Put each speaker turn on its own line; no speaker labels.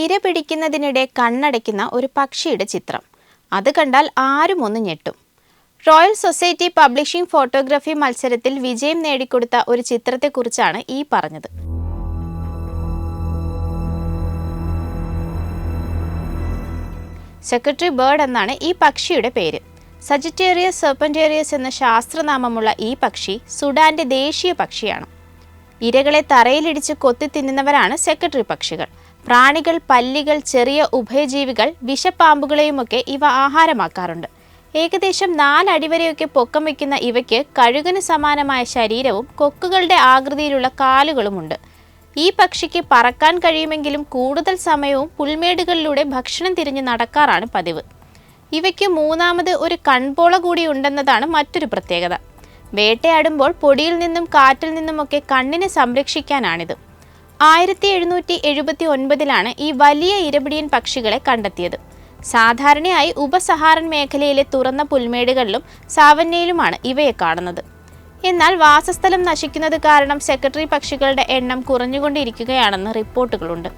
ഇര പിടിക്കുന്നതിനിടെ കണ്ണടയ്ക്കുന്ന ഒരു പക്ഷിയുടെ ചിത്രം. അത് കണ്ടാൽ ആരും ഒന്ന് ഞെട്ടും. റോയൽ സൊസൈറ്റി പബ്ലിഷിംഗ് ഫോട്ടോഗ്രാഫി മത്സരത്തിൽ വിജയം നേടിക്കൊടുത്ത ഒരു ചിത്രത്തെക്കുറിച്ചാണ് ഈ പറഞ്ഞത്. സെക്രട്ടറി ബേർഡ് എന്നാണ് ഈ പക്ഷിയുടെ പേര്. സജിറ്റേറിയസ് സെർപ്പന്റേറിയസ് എന്ന ശാസ്ത്രനാമമുള്ള ഈ പക്ഷി സുഡാന്റെ ദേശീയ പക്ഷിയാണ്. ഇരകളെ തറയിലിടിച്ച് കൊത്തി തിന്നുന്നവരാണ് സെക്രട്ടറി പക്ഷികൾ. പ്രാണികൾ പല്ലികൾ ചെറിയ ഉഭയജീവികൾ വിഷപ്പാമ്പുകളെയുമൊക്കെ ഇവ ആഹാരമാക്കാറുണ്ട്. ഏകദേശം നാലടി വരെയൊക്കെ പൊക്കം വയ്ക്കുന്ന ഇവയ്ക്ക് കഴുകന് സമാനമായ ശരീരവും കൊക്കുകളുടെ ആകൃതിയിലുള്ള കാലുകളുമുണ്ട്. ഈ പക്ഷിക്ക് പറക്കാൻ കഴിയുമെങ്കിലും കൂടുതൽ സമയവും പുൽമേടുകളിലൂടെ ഭക്ഷണം തിരിഞ്ഞ് നടക്കാറാണ് പതിവ്. ഇവയ്ക്ക് മൂന്നാമത് ഒരു കൺപോള കൂടി ഉണ്ടെന്നതാണ് മറ്റൊരു പ്രത്യേകത. വേട്ടയാടുമ്പോൾ പൊടിയിൽ നിന്നും കാറ്റിൽ നിന്നുമൊക്കെ കണ്ണിനെ സംരക്ഷിക്കാനാണിത്. ആയിരത്തി എഴുന്നൂറ്റി എഴുപത്തി ഒൻപതിലാണ് ഈ വലിയ ഇരപിടിയൻ പക്ഷികളെ കണ്ടെത്തിയത്. സാധാരണയായി ഉപസഹാറൻ മേഖലയിലെ തുറന്ന പുൽമേടുകളിലും സാവന്നയിലുമാണ് ഇവയെ കാണുന്നത്. എന്നാൽ വാസസ്ഥലം നശിക്കുന്നത് കാരണം സെക്രട്ടറി പക്ഷികളുടെ എണ്ണം കുറഞ്ഞുകൊണ്ടിരിക്കുകയാണെന്ന് റിപ്പോർട്ടുകളുണ്ട്.